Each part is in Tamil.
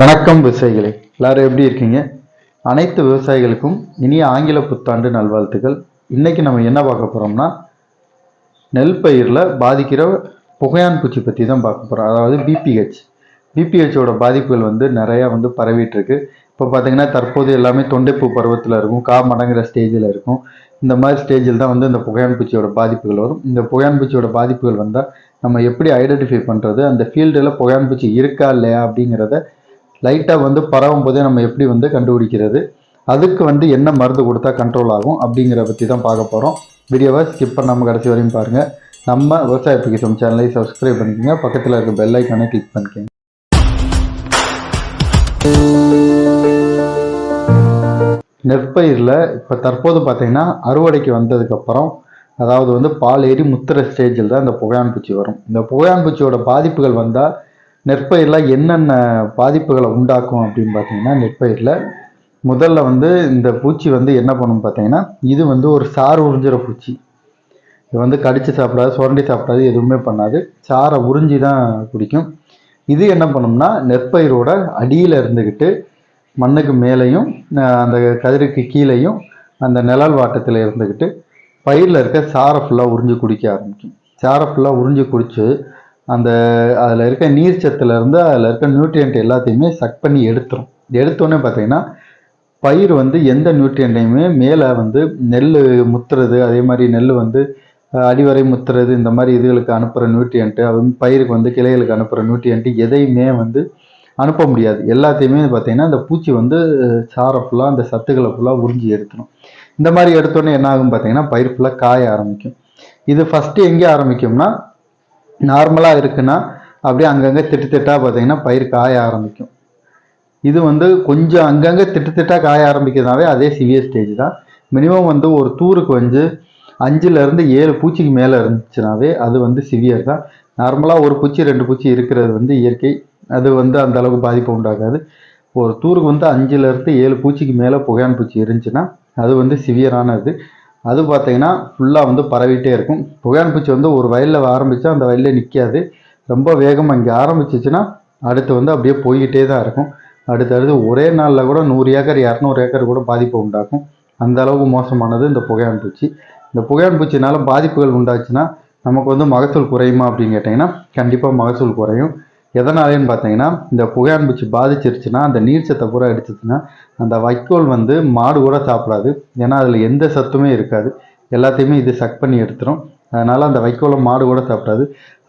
வணக்கம் விவசாயிகளே. எல்லாரும் எப்படி இருக்கீங்க? அனைத்து விவசாயிகளுக்கும் இனிய ஆங்கில புத்தாண்டு நல்வாழ்த்துக்கள். இன்னைக்கு நம்ம என்ன பார்க்க போறோம்னா நெல் பயிரில் பாதிக்கிற புகையான் பூச்சி பற்றி தான் பார்க்க போகிறோம் அதாவது பிபிஹெச் பிபிஹெச்சோட பாதிப்புகள் வந்து நிறையா வந்து பரவிட்டு இருக்கு இப்போ பார்த்தீங்கன்னா தற்போது எல்லாமே தொண்டைப்பூ பருவத்தில் இருக்கும் கா மடங்குற ஸ்டேஜில் இருக்கும். இந்த மாதிரி ஸ்டேஜில் தான் வந்து இந்த புகையான் பூச்சியோட பாதிப்புகள் வரும். இந்த புகையான் பூச்சியோட பாதிப்புகள் வந்தால் நம்ம எப்படி ஐடென்டிஃபை பண்ணுறது அந்த ஃபீல்டில் புகையான் பூச்சி இருக்கா இல்லையா அப்படிங்கிறத லைட்டாக வந்து பரவும் போதே நம்ம எப்படி வந்து கண்டுபிடிக்கிறது? அதுக்கு வந்து என்ன மருந்து கொடுத்தா கண்ட்ரோல் ஆகும் அப்படிங்கிற பற்றி தான் பார்க்க போகிறோம் வீடியோவை ஸ்கிப் பண்ணாமல் கடைசி வரையும் பாருங்கள் நம்ம விவசாய பிகிசம் சேனலை சப்ஸ்கிரைப் பண்ணிக்கோங்க. பக்கத்தில் இருக்க பெல் ஐக்கானை கிளிக் பண்ணிக்கோங்க. நெற்பயிரில் இப்போ தற்போது பார்த்தீங்கன்னா அறுவடைக்கு வந்ததுக்கப்புறம் அதாவது வந்து பால் ஏறி முத்துற ஸ்டேஜில் தான் இந்த புகையான் பூச்சி வரும். இந்த புகையான் பூச்சியோட பாதிப்புகள் வந்தால் நெற்பயிரில் என்னென்ன பாதிப்புகளை உண்டாக்கும் அப்படின்னு பார்த்தீங்கன்னா நெற்பயிரில் முதல்ல வந்து இந்த பூச்சி வந்து என்ன பண்ணும் பார்த்தீங்கன்னா இது வந்து ஒரு சாறு உறிஞ்சிற பூச்சி. இது வந்து கடித்து சாப்பிடாது சுரண்டி சாப்பிடாது எதுவுமே பண்ணாது. சாரை உறிஞ்சி தான் குடிக்கும். இது என்ன பண்ணும்னா நெற்பயிரோட அடியில் இருந்துக்கிட்டு மண்ணுக்கு மேலேயும் அந்த கதிருக்கு கீழேயும் அந்த நிழல் வாட்டத்தில் இருந்துக்கிட்டு பயிரில் இருக்க சாரை ஃபுல்லாக உறிஞ்சி குடிக்க ஆரம்பிக்கும். சாரை ஃபுல்லாக உறிஞ்சி குடித்து அந்த அதில் இருக்க நீர் இருந்து அதில் இருக்க நியூட்ரியன்ட் எல்லாத்தையுமே சக் பண்ணி எடுத்துரும். எடுத்தோடனே பார்த்தீங்கன்னா பயிர் வந்து எந்த நியூட்ரியன்ட்டையுமே மேலே வந்து நெல் முத்துறது அதே மாதிரி நெல் வந்து அடிவரை முத்துறது இந்த மாதிரி இதுகளுக்கு அனுப்புகிற நியூட்ரியன்ட்டு அது வந்து பயிருக்கு வந்து கிளைகளுக்கு அனுப்புகிற நியூட்ரியன்ட்டு எதையுமே வந்து அனுப்ப முடியாது. எல்லாத்தையுமே பார்த்தீங்கன்னா அந்த பூச்சி வந்து சாரை ஃபுல்லாக அந்த சத்துக்களை ஃபுல்லாக உறிஞ்சி எடுத்துடும் இந்த மாதிரி எடுத்தோடனே என்ன ஆகும் பார்த்தீங்கன்னா பயிர் ஃபுல்லாக காய ஆரம்பிக்கும். இது ஃபஸ்ட்டு எங்கே ஆரம்பிக்கும்னா நார்மலாக இருக்குன்னா அப்படியே அங்கங்கே திட்டு திட்டாக பார்த்தீங்கன்னா பயிர் காய ஆரம்பிக்கும். இது வந்து கொஞ்சம் அங்கங்கே திட்டு திட்டாக காய ஆரம்பிக்கிறதுனாவே அதே சிவியர் ஸ்டேஜ் தான். மினிமம் வந்து ஒரு தூருக்கு வந்து அஞ்சுலேருந்து ஏழு பூச்சிக்கு மேலே இருந்துச்சுனாவே அது வந்து சிவியர் தான். நார்மலாக ஒரு பூச்சி ரெண்டு பூச்சி இருக்கிறது வந்து இயற்கை. அது வந்து அந்த அளவுக்கு பாதிப்பு உண்டாகாது ஒரு தூருக்கு வந்து அஞ்சுலேருந்து ஏழு பூச்சிக்கு மேலே புகையான் பூச்சி இருந்துச்சுன்னா அது வந்து சிவியரானது. அது பார்த்தீங்கன்னா ஃபுல்லாக வந்து பரவிட்டே இருக்கும். புகையான் பூச்சி வந்து ஒரு வயலில் ஆரம்பித்தா அந்த வயலில் நிற்காது ரொம்ப வேகமாக இங்கே ஆரம்பிச்சிச்சுன்னா அடுத்து வந்து அப்படியே போய்கிட்டே தான் இருக்கும். அடுத்தடுத்து ஒரே நாளில் கூட நூறு ஏக்கர் இரநூறு ஏக்கர் கூட பாதிப்பை உண்டாக்கும். அந்த அளவுக்கு மோசமானது இந்த புகையான் பூச்சி. இந்த புகையான் பூச்சினால பாதிப்புகள் உண்டாச்சுன்னா நமக்கு வந்து மகசூல் குறையுமா அப்படின்னு கேட்டிங்கன்னா கண்டிப்பாக மகசூல் குறையும். எதனாலேன்னு பார்த்தீங்கன்னா இந்த புகையான் பூச்சி பாதிச்சிருச்சுன்னா அந்த நீர் சத்தை பூரா அடிச்சிச்சுன்னா அந்த வைக்கோல் வந்து மாடு கூட சாப்பிடாது. ஏன்னா அதில் எந்த சத்துமே இருக்காது. எல்லாத்தையுமே இது சக் பண்ணி எடுத்துரும். அதனால் அந்த வைக்கோலை மாடு கூட சாப்பிடாது.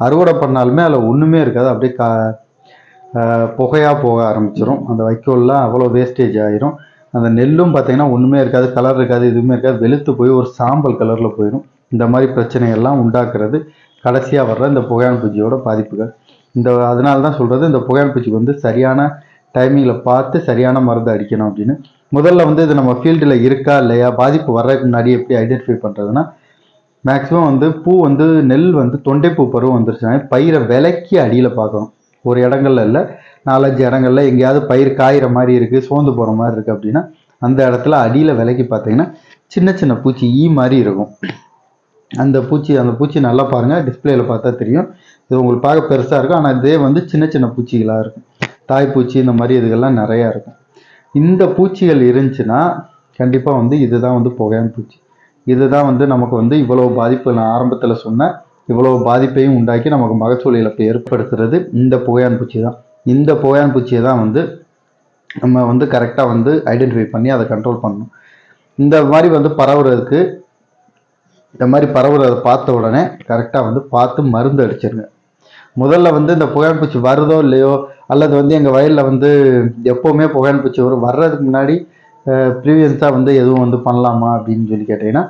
அறுவடை பண்ணாலுமே அதில் ஒன்றுமே இருக்காது. அப்படியே கா புகையாக போக ஆரம்பிச்சிடும் அந்த வைக்கோல்லாம் அவ்வளோ வேஸ்டேஜ் ஆயிரும். அந்த நெல்லும் பார்த்தீங்கன்னா ஒன்றுமே இருக்காது. கலர் இருக்காது எதுவுமே இருக்காது. வெளுத்து போய் ஒரு சாம்பல் கலரில் போயிடும் இந்த மாதிரி பிரச்சனைகள்லாம் உண்டாக்குறது கடைசியாக வர்ற இந்த புகையான் பூச்சியோட பாதிப்புகள். இந்த அதனால தான் சொல்கிறது இந்த புகையான் பூச்சிக்கு வந்து சரியான டைமிங்கில் பார்த்து சரியான மருந்து அடிக்கணும் அப்படின்னு. முதல்ல வந்து இது நம்ம ஃபீல்டில் இருக்கா இல்லையா பாதிப்பு வர்றதுக்கு முன்னாடி எப்படி ஐடென்டிஃபை பண்ணுறதுன்னா மேக்ஸிமம் வந்து பூ வந்து நெல் வந்து தொண்டைப்பூ பருவம் வந்துருச்சுன்னா பயிரை விலக்கி அடியில் பார்க்கணும். ஒரு இடங்கள்ல இல்லை நாலஞ்சு இடங்கள்ல எங்கேயாவது பயிர் காயிற மாதிரி இருக்குது சோர்ந்து போகிற மாதிரி இருக்குது அப்படின்னா அந்த இடத்துல அடியில் விலக்கி பார்த்தீங்கன்னா சின்ன சின்ன பூச்சி ஈ மாதிரி இருக்கும். அந்த பூச்சி அந்த பூச்சி நல்லா பாருங்கள் டிஸ்பிளேல பார்த்தா தெரியும். இது உங்களுக்கு பார்க்க பெருசாக இருக்கும். ஆனால் இதே வந்து சின்ன சின்ன பூச்சிகளாக இருக்கும். தாய்ப்பூச்சி இந்த மாதிரி இதுகள்லாம் நிறையா இருக்கும். இந்த பூச்சிகள் இருந்துச்சுன்னா கண்டிப்பாக வந்து இதுதான் வந்து புகையான் பூச்சி. இதுதான் வந்து நமக்கு வந்து இவ்வளோ பாதிப்பு நான் ஆரம்பத்தில் சொன்னேன் இவ்வளோ பாதிப்பையும் உண்டாக்கி நமக்கு மகசூல் இழப்பை ஏற்படுத்துறது இந்த புகையான் பூச்சி தான். இந்த புகையான் பூச்சியை தான் வந்து நம்ம வந்து கரெக்டாக வந்து ஐடென்டிஃபை பண்ணி அதை கண்ட்ரோல் பண்ணணும். இந்த மாதிரி வந்து பரவுறதுக்கு இந்த மாதிரி பரவுறதை பார்த்த உடனே கரெக்டாக வந்து பார்த்து மருந்து அடிச்சிருங்க. முதல்ல வந்து இந்த புகையான் பூச்சி வருதோ இல்லையோ அல்லது வந்து எங்கள் வயலில் வந்து எப்போவுமே புகையான் பூச்சி வரும். வர்றதுக்கு முன்னாடி ப்ரீவியஸாக வந்து எதுவும் வந்து பண்ணலாமா அப்படின்னு சொல்லி கேட்டிங்கன்னா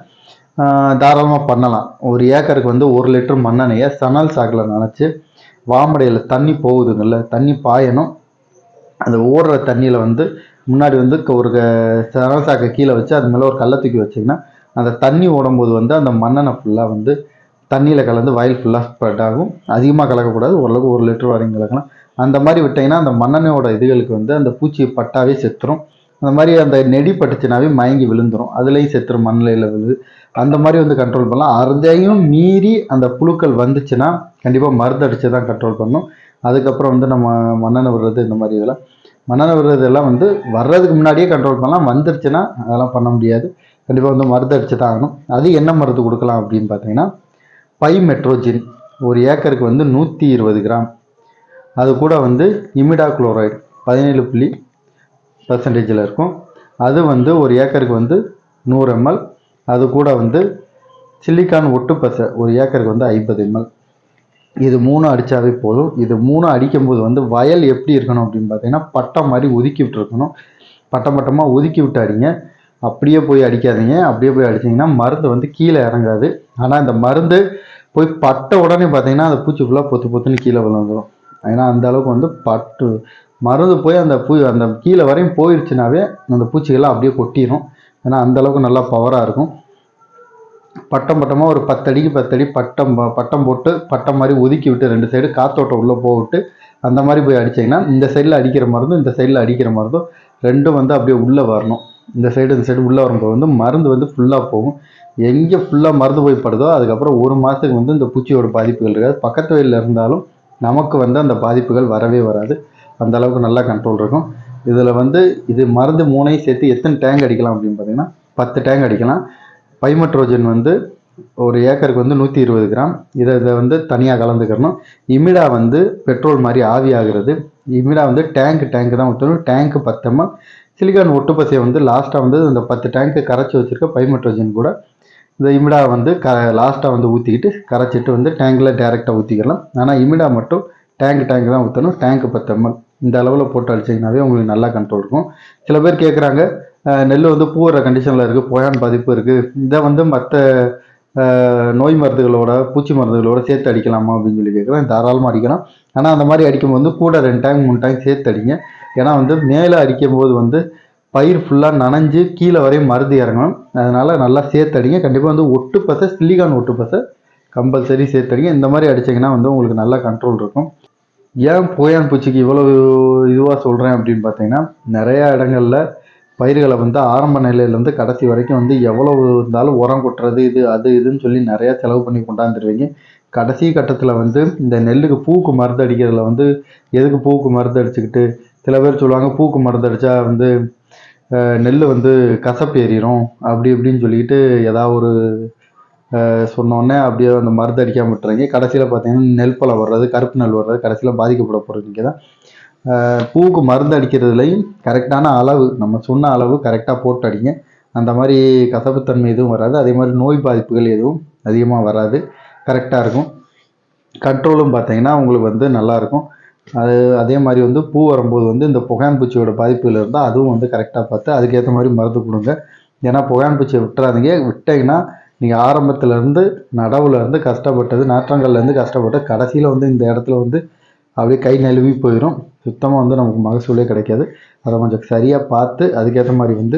தாராளமாக பண்ணலாம். ஒரு ஏக்கருக்கு வந்து ஒரு லிட்டர் மண்ணெண்ணெயை சணல் சாக்கில் நினச்சி வாமடையில் தண்ணி போகுதுங்கள்ல தண்ணி பாயணும். அந்த ஓடுற தண்ணியில் வந்து முன்னாடி வந்து க- ஒரு க- சணல் சாக்கை கீழே வச்சு அது மேலே ஒரு கல்லை தூக்கி வச்சிங்கன்னா அந்த தண்ணி ஓடும்போது வந்து அந்த மண்ணெண்ணை ஃபுல்லாக வந்து தண்ணியில் கலந்து வயல் ஃபுல்லாக ஸ்ப்ரெட் ஆகும். அதிகமாக கலக்கக்கூடாது. ஓரளவுக்கு ஒரு லிட்டர் வரையும் கலக்கலாம். அந்த மாதிரி விட்டிங்கன்னா அந்த மண்ணெண்ணையோட இதுகளுக்கு வந்து அந்த பூச்சி பட்டாவே செத்துரும். அந்த மாதிரி அந்த நெடி பட்டுச்சுனாவே மயங்கி விழுந்துரும். அதுலேயும் செத்துரும் மண்ணில் விழுது அந்த மாதிரி வந்து கண்ட்ரோல் பண்ணலாம். அதையும் மீறி அந்த புழுக்கள் வந்துச்சுன்னா கண்டிப்பாக மருந்து அடித்து தான் கண்ட்ரோல் பண்ணணும். அதுக்கப்புறம் வந்து நம்ம மண்ணெண்ணை விடுறது இந்த மாதிரி இதெல்லாம். மனநல விடுறதெல்லாம் வந்து வர்றதுக்கு முன்னாடியே கண்ட்ரோல் பண்ணலாம். வந்துருச்சுன்னா அதெல்லாம் பண்ண முடியாது. கண்டிப்பாக வந்து மருந்து அடித்து தான் ஆகணும் அது என்ன மருந்து கொடுக்கலாம் அப்படின்னு பார்த்தீங்கன்னா பை மெட்ரோஜின் ஒரு ஏக்கருக்கு வந்து நூற்றி இருபது கிராம். அது கூட வந்து இமிடா குளோரைடு பதினேழு புள்ளி பர்சன்டேஜில் இருக்கும். அது வந்து ஒரு ஏக்கருக்கு வந்து நூறு எம்எல். அது கூட வந்து சில்லிக்கான் ஒட்டு பசை ஒரு ஏக்கருக்கு வந்து ஐம்பது எம்எல். இது மூணு அடித்தாவே போதும். இது மூணு அடிக்கும்போது வந்து வயல் எப்படி இருக்கணும் அப்படின்னு பார்த்தீங்கன்னா பட்டம் மாதிரி ஒதுக்கி விட்டுருக்கணும். பட்டம் பட்டமாக ஒதுக்கி விட்டு அடிங்க அப்படியே போய் அடிக்காதீங்க. அப்படியே போய் அடிச்சிங்கன்னா மருந்து வந்து கீழே இறங்காது. ஆனால் இந்த மருந்து போய் பட்ட உடனே பார்த்தீங்கன்னா அந்த பூச்சி ஃபுல்லாக பொத்து பொத்துன்னு கீழே விழுந்துடும் ஏன்னா அந்த அளவுக்கு வந்து பட்டு மருந்து போய் அந்த பூ அந்த கீழே வரையும் போயிடுச்சுனாவே அந்த பூச்சிகள்லாம் அப்படியே கொட்டிடும் ஏன்னா அந்த அளவுக்கு நல்லா பவராக இருக்கும். பட்டம் பட்டமாக ஒரு பத்தடிக்கு பத்தடி பட்டம் பட்டம் போட்டு பட்டம் மாதிரி ஒதுக்கி விட்டு ரெண்டு சைடு காத்தோட்டம் உள்ளே போட்டு அந்த மாதிரி போய் அடிச்சீங்கன்னா இந்த சைடில் அடிக்கிற மருந்தும் இந்த சைடில் அடிக்கிற மருந்தும் ரெண்டும் வந்து அப்படியே உள்ளே வரணும். இந்த சைடு இந்த சைடு உள்ளே வரும்போது வந்து மருந்து வந்து ஃபுல்லாக போகும். எங்கே ஃபுல்லாக மருந்து போய் படுதோ அதுக்கப்புறம் ஒரு மாதத்துக்கு வந்து இந்த பூச்சியோட பாதிப்புகள் இருக்காது. பக்கத்து வயலில் இருந்தாலும் நமக்கு வந்து அந்த பாதிப்புகள் வரவே வராது. அந்த அளவுக்கு நல்லா கண்ட்ரோல் இருக்கும். இதில் வந்து இது மருந்து மூணையும் சேர்த்து எத்தனை டேங்க் அடிக்கலாம் அப்படின்னு பார்த்தீங்கன்னா பத்து டேங்க் அடிக்கலாம். பைமட்ரோஜன் வந்து ஒரு ஏக்கருக்கு வந்து நூற்றி இருபது கிராம். இதை இதை வந்து தனியாக கலந்துக்கிறணும் இமிடா வந்து பெட்ரோல் மாதிரி ஆவியாகிறது இமிடா வந்து டேங்க் டேங்க் தான் ஊற்றணும் டேங்க்கு பத்தமாக சிலிக்கான் ஒட்டுப்பசையை வந்து லாஸ்ட்டாக வந்து இந்த பத்து டேங்க்கு கரைச்சி வச்சுருக்க பைமெட்ரோஜன் கூட. இந்த இமிடா வந்து க லாஸ்ட்டாக வந்து ஊற்றிக்கிட்டு கரைச்சிட்டு வந்து டேங்கில் டேரெக்டாக ஊற்றிக்கலாம் ஆனால் இமிடா மட்டும் டேங்க் டேங்க் தான் ஊற்றணும் டேங்க்கு பத்து எம்எல் இந்த அளவில் போட்டு அடிச்சிங்கனாவே உங்களுக்கு நல்லா கண்ட்ரோல் இருக்கும். சில பேர் கேட்குறாங்க நெல் வந்து பூவுற கண்டிஷனில் இருக்குது போயான் பாதிப்பு இருக்குது இதை வந்து மற்ற நோய் மருந்துகளோட பூச்சி மருந்துகளோட சேர்த்து அடிக்கலாமா அப்படின்னு சொல்லி கேட்குறேன் தாராளமாக அடிக்கலாம். ஆனால் அந்த மாதிரி அடிக்கும்போது கூட ரெண்டு டைம் மூணு டைம் சேர்த்து அடிங்க. ஏன்னா வந்து மேலே அடிக்கும்போது வந்து பயிர் ஃபுல்லாக நனைஞ்சு கீழே வரையும் மருந்து இறங்கணும். அதனால் நல்லா சேர்த்து அடிங்க கண்டிப்பாக வந்து ஒட்டு பசை சில்லிகான் ஒட்டு பசை கம்பல்சரி சேர்த்து அடிங்க இந்த மாதிரி அடிச்சிங்கன்னா வந்து உங்களுக்கு நல்லா கண்ட்ரோல் இருக்கும். ஏன் போயான் பூச்சிக்கு இவ்வளோ இதுவாக சொல்கிறேன் அப்படின்னு பார்த்தீங்கன்னா நிறையா இடங்களில் பயிர்களை வந்து ஆரம்ப நிலையிலேருந்து கடைசி வரைக்கும் வந்து எவ்வளோ இருந்தாலும் உரம் கொட்டுறது இது அது இதுன்னு சொல்லி நிறையா செலவு பண்ணி கொண்டாந்துருவீங்க. கடைசி கட்டத்தில் வந்து இந்த நெல்லுக்கு பூக்கு மருந்து அடிக்கிறதுல வந்து எதுக்கு பூக்கு மருந்து அடிச்சுக்கிட்டு சில பேர் சொல்லுவாங்க பூக்கு மருந்து அடித்தா வந்து நெல் வந்து கசப்பு ஏறிடும் அப்படி இப்படின்னு சொல்லிக்கிட்டு ஏதாவது ஒரு சொன்னோடனே அப்படியே அந்த மருந்து அடிக்காம விட்டுறீங்க. கடைசியில் பார்த்தீங்கன்னா நெல் பழம் வர்றது கருப்பு நெல் வர்றது கடைசியில் பாதிக்கப்பட போகிறீங்க தான் பூவுக்கு மருந்து அடிக்கிறதுலையும் கரெக்டான அளவு நம்ம சொன்ன அளவு கரெக்டாக போட்டு அடிங்க. அந்த மாதிரி கசப்புத்தன்மை எதுவும் வராது. அதே மாதிரி நோய் பாதிப்புகள் எதுவும் அதிகமாக வராது. கரெக்டாக இருக்கும். கண்ட்ரோலும் பார்த்தீங்கன்னா உங்களுக்கு வந்து நல்லாயிருக்கும் அது அதே மாதிரி வந்து பூ வரும்போது வந்து இந்த புகையான் பூச்சியோட பாதிப்புகள் இருந்தால் அதுவும் வந்து கரெக்டாக பார்த்து அதுக்கேற்ற மாதிரி மருந்து கொடுங்க. ஏன்னா புகையான் பூச்சியை விட்டுறாதீங்க. விட்டீங்கன்னா நீங்கள் ஆரம்பத்துலேருந்து நடவுலேருந்து கஷ்டப்பட்டது நாற்றங்கள்லேருந்து கஷ்டப்பட்டு கடைசியில் வந்து இந்த இடத்துல வந்து அப்படியே கை நழுவி போயிடும் சுத்தமாக வந்து நமக்கு மகசூலே கிடைக்காது. அதை கொஞ்சம் சரியாக பார்த்து அதுக்கேற்ற மாதிரி வந்து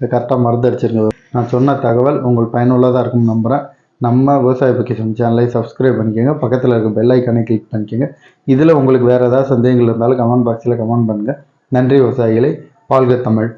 கரெக்டாக மருந்து அடிச்சிருங்க. நான் சொன்ன தகவல் உங்களுக்கு பயனுள்ளதாக இருக்கும்னு நம்புகிறேன் நம்ம விவசாய பக்கிசம் சேனலை சப்ஸ்கிரைப் பண்ணிக்கோங்க. பக்கத்தில் இருக்க பெல் ஐக்கானை கிளிக் பண்ணிக்கோங்க. இதில் உங்களுக்கு வேறு ஏதாவது சந்தேகங்கள் இருந்தாலும் கமெண்ட் பாக்ஸில் கமெண்ட் பண்ணுங்கள் நன்றி விவசாயிகளை. வாழ்க தமிழ்.